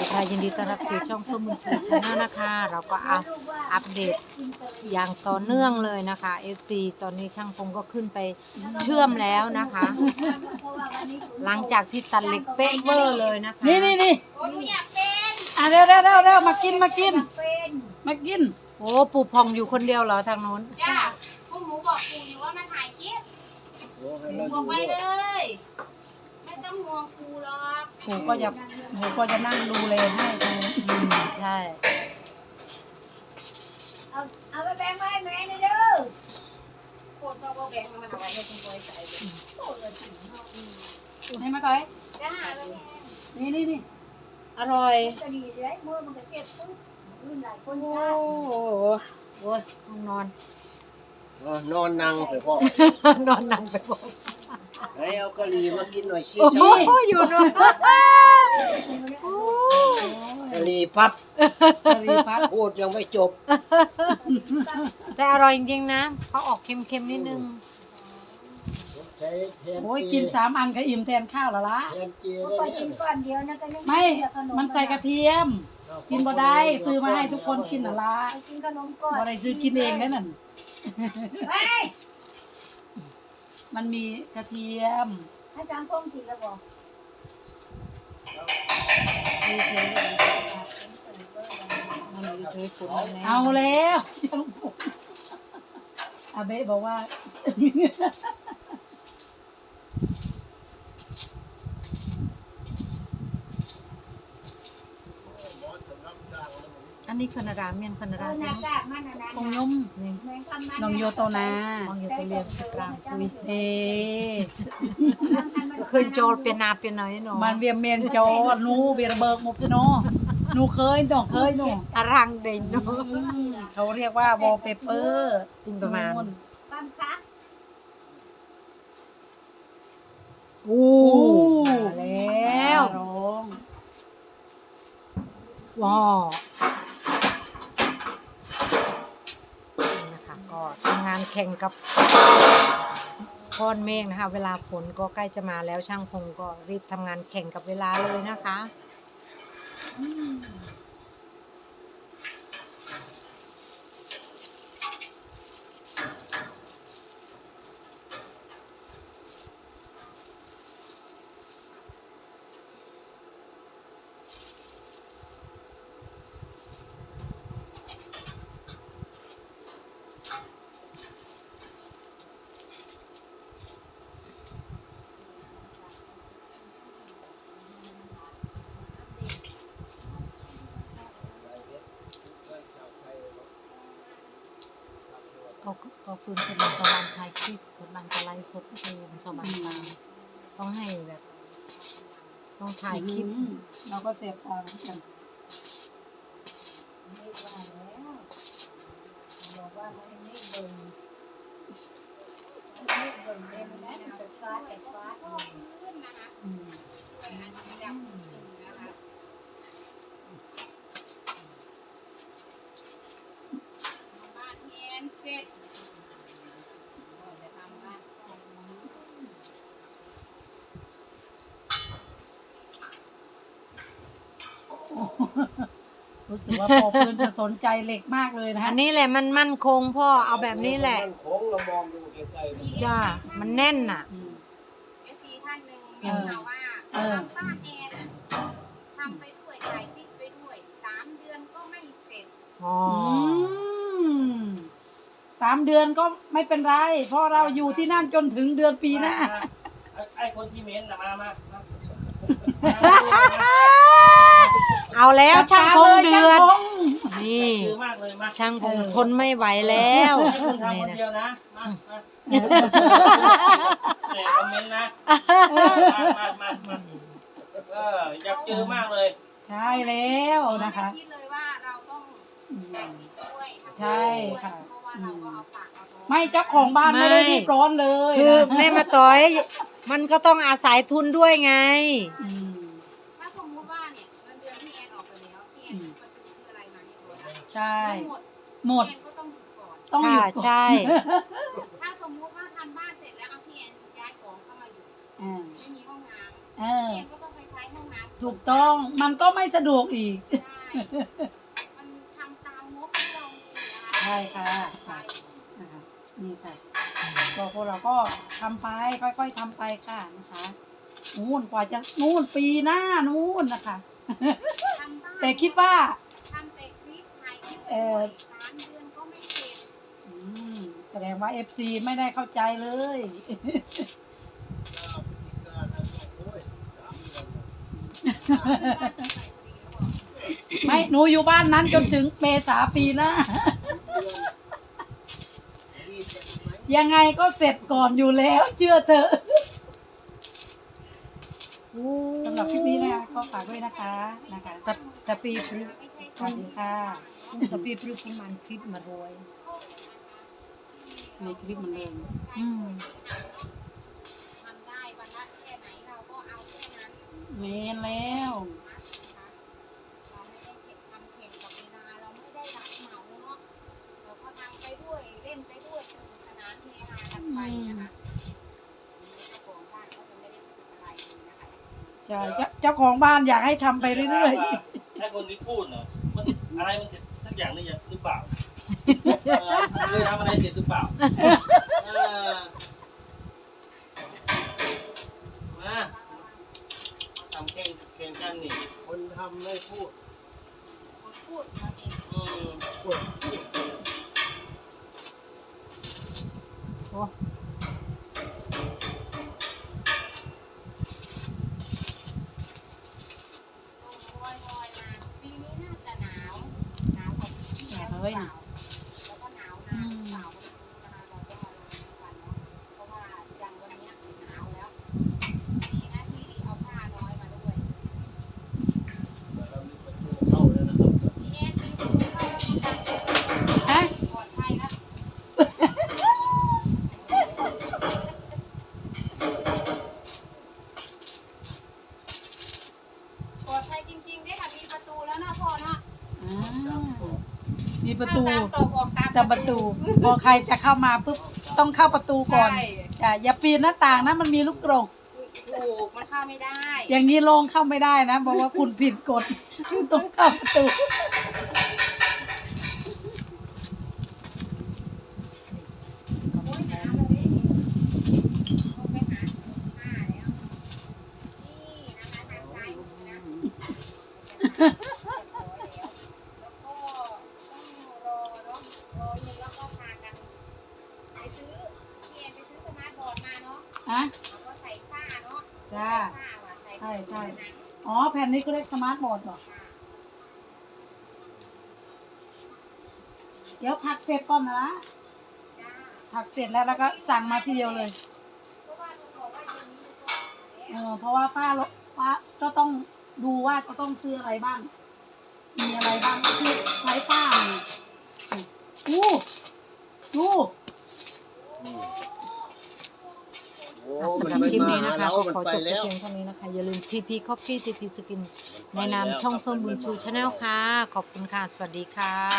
ดีค่ะยินดีต้อนรับสู่ช่องเฟิร์มบุญชูชาแนลนะคะ เราก็เอาอัปเดตอย่างต่อเนื่องเลยนะคะ FC ตอนนี้ช่างพงก็ขึ้นไปเชื่อมแล้วนะคะ หลังจากที่ตัดเหล็กเป๊ะเวอร์เลยนะคะนี่นี่นี่โอ้หนูอยากเป็นอะเร็วเร็วเร็วเร็วมากินมากินเป็นมากิน โอ้ปู่พองอยู่คนเดียวเหรอทางโน้นจ้าพวกหนูบอกปูอยู่ว่ามาถ่ายคลิปบอกไว้เลยไม่ ต้องห่วงปูหรอกปู่ก็จะปู่ก็จะนั่งดูแลให้ดูอืมใช่ เอาเอาไปแบ่งไว้แม่นะเด้อโคตรพ่อพ่อแบ่งมาทำไมให้คุณบอยใส่เลยโคตรเลยถึงเนาะอืมให้มาก่อยจ้าแล้วแม่นี่นี่นี่อร่อยก็ดีเลยมือมันก็เจ็บปุ๊บรุ่นหลายคนโอ้จ้าโหโอ้ยห้องนอน เออนอนนั่งไปพ่อ นอนนั่งไปบอก ให้เอากะหรี่มากินหน่อยสิโอ้โหอยู่ด้วยกะหรี่พับกะหรี่ปั๊บพูดยังไม่จบแต่อร่อยจริงๆนะเขาออกเค็มๆนิดนึง ใช้แทนโอ้ยกินสามอันก็อิ่มแทนข้าวแล้วล่ะแทนเจก็ได้กินเนี่ยก้อนเดียวนะก็ยังไม่ มันใส่กระเทียม กินบ่ได้ซื้อมาให้ทุกคนกินน่ะล่ะกินขนมก้อนบ่ได้ซื้อกินเองนั่นน่ะเฮ้ย มันมีกระเทียมอาจารย์พงกินแล้วบอกเอาแล้วอาเบะบอกว่า นนี้คานาดาเมียนคานาเอดาอหใช่น้าไหมกากมันน่ะนะคงนุ่มนี่แมงคำมันน้องโยโตนา มองอยู่ตัวเรียนกลางคุยเอก็เคยโจรเป็นนาเป็นน้อยเนาะมันเวียมเมียนโจหนูเบียร์เบิกหมดเนาะหนูเคยน้องเคยหนูอรังเด่นเนาะเขาเรียกว่าวอลเปเปอร์จริงประมาณปั๊มคักอู้ แล้ แล้ว ว ร้อง ว้าวนี่นะคะก็ทำงาน แข่งกับก้อนเมฆนะคะ เวลาฝนก็ใกล้จะมาแล้วช่างพงก็รีบทำงานแข่งกับเวลาเลยนะคะ เอาเอาฟืนเป็นสวรรค์ถ่ายคลิปกำลังจะไลฟ์สดเพลงสวรรค์ตามต้องให้แบบ ต้องถ่ายคลิปอืมเราก็เสียบตาเหมือนกันไม่ว่าแล้วบอกว่าให้ไม่เบิ่งไม่เบิ่งเลยนะแต่ฟาดแต่ฟาดอืมบ้านเฮียนเสร็จจะทำบ้าน รู้สึกว่าพอเพื่อนจะสนใจเหล็กมากเลยนะอัฮะนนี้แหละมันมั่นคงพ่อเอาแบบนี้แหละมันโค้งเรามองดูไกลๆมันจ้ามันแน่นน่ะ อืม เอฟซีท่านหนึ่งเมียข่าวว่าเออ ทำบ้านแอนทำไปด้วยถ่ายคลิปไปด้วยสามเดือนก็ไม่เสร็จอ๋ออืมสามเดือนก็ไม่เป็นไร เพราะเราอยู่ที่นั่นจนถึงเดือนปีหน้า ไอ้คนที่เม้นต์นะมามามา เอาแล้วช่างพงเดือดช่างพงนี่คือมากเลยมาช่างพงเออทนไม่ไหวแล้วให้คุณทำนี่คนนะเดียวนะมามาเนี่ยคอมเมนต์นะมามามามาเอออยากเจอมากเลยใช่แล้วนะคะ คิดเลยว่าเราต้องอืมแบ่งคลิปด้วยทำใช่ค่ะ เพราะว่าเราก็เอาปากเอาท้องไม่เจ้าของบ้านไม่ได้รีบร้อนเลยคือนะแม่มาต่อย มันก็ต้องอาศัยทุนด้วยไง อืม ใช่ทั้งหมดหมดแอนก็ต้องหยุดก่อน ต้องหยุค่ะดก่อน ใช่ ถ้าสมมุติว่าทำบ้านเสร็จแล้วเอาพี่แอนย้ายของเข้ามาอยู่ อ่าไม่มีห้องน้ำเออพี่แอนก็ต้องไปใช้ห้องน้ำถูกต้องมันก็ไม่สะดวกอีกมันทำตามงบที่เรามีนะคะใช่ค่ะค่ะนะคะนี่ค่ะก็พวกเราก็ทำไปค่อยๆทำไปค่ะนะคะนู่นกว่าจะนู่นปีหน้านู่นนะคะ ทำบ้านแต่คิดว่า เอ่อบ่อยๆสามเดือนก็ไม่เสร็จอืมแสดงว่า FC ไม่ได้เข้าใจเลย ไม่หนูอยู่บ้านนั้นจนถึงเมษาปีหน้า ยังไงก็เสร็จก่อนอยู่แล้ว เชื่อเถอะสำหรับคลิปนี้นะคะก็ฝากด้วยนะคะนะคะกับกะปีพรึกไม่ใช่สวัสดีค่ะ กะปีพรึกประมาณคลิปมาโรยในคลิปเหมันเดิมอืมทำได้วันละแค่ไหนเราก็เอาแค่นั้นเมนแล้วเราไม่ได้เก็บทำเข่งกับเวลาเราไม่ได้รับเหมาเนาะเราก็ทำไปด้วยเล่นไปด้วยสนุกสนานเฮฮากันไปนะคะเจ้าของบ้านก็จะไม่ได้พูดอะไรเลยนะคะใช่เจ้าเจ้าของบ้านอยากให้ทำไปเรื่อยให้คนที่พูดเนาะมันอะไรมันเสร็จ สักอย่างหรือยังหรือเปล่าเออเคยทำอะไรเสร็จหรือเปล่าเออมาทำแข่งแข่งกันนี่คนทำไม่พูดคนพูดมาเองอืม พูดพูดโอ้ามีประตูเข้าแล้วนะครับพี่แอนมีคนเข้าแล้วมีการๆฮะปลอดภัยปลอดภัยจริงๆได้ค่ะมีประตูแล้วนาะพ่อเนาะ อ่า มีประตูเข้าตามตกออกตามแต่ประตูพอใครจะเข้ามาปุ๊บต้องเข้าประตูก่อนใช่อย่าอย่าปีนหน้าต่างนะมันมีลูกกรงถูกมันเข้าไม่ได้อย่างนี้โลงเข้าไม่ได้นะบอกว่าคุณผิดกฎคุณต้องเข้าประตู โอ้ยหาเลยเอาไปหาผ้าแล้วนี่นะคะทางซ้ายมือนะ เรียบร้อยแล้วแล้วก็ต้องรอเนาะรอหนึ่งแล้วก็พากันไปซื้อพี่แอนไปซื้อสมาร์ทบอร์ดมาเนาะ อะ แล้วก็ใส่ผ้าเนาะ จ้า ใส่ผ้าว่ะใส่ ใช่ใช่ ผ้านะ อ๋อแผ่ นนี้ก็เรียกสมาร์ทบอร์ดเหรอค่ะเดี๋ยวผักเสร็จก่อนนะจ้าผักเสร็จแล้วแล้วก็สั่งมาทีเดียวเลยเพราะว่าลุงบอกว่าเดือนนี้จะต้องหาเอแล้วอเพราะว่าป้าลป้าก็ต้องดูว่าก็ต้องซื้ออะไรบ้าง มีอะไรบ้างคือใช้ป้าเนี่ยอู้ดู โอ้ อะสำห มั รับ ไม่ คลิป มา นี้นะคะแล้วก็มันขอไปจบแต่แล้ว เพียงเท่านี้นะคะ อย่าลืม TP Coffee TP Skin ในไปนามแล้วช่องครับเฟิร์มบุญชูชาแนลค่ะ ขอบคุณค่ะ สวัสดีค่ะ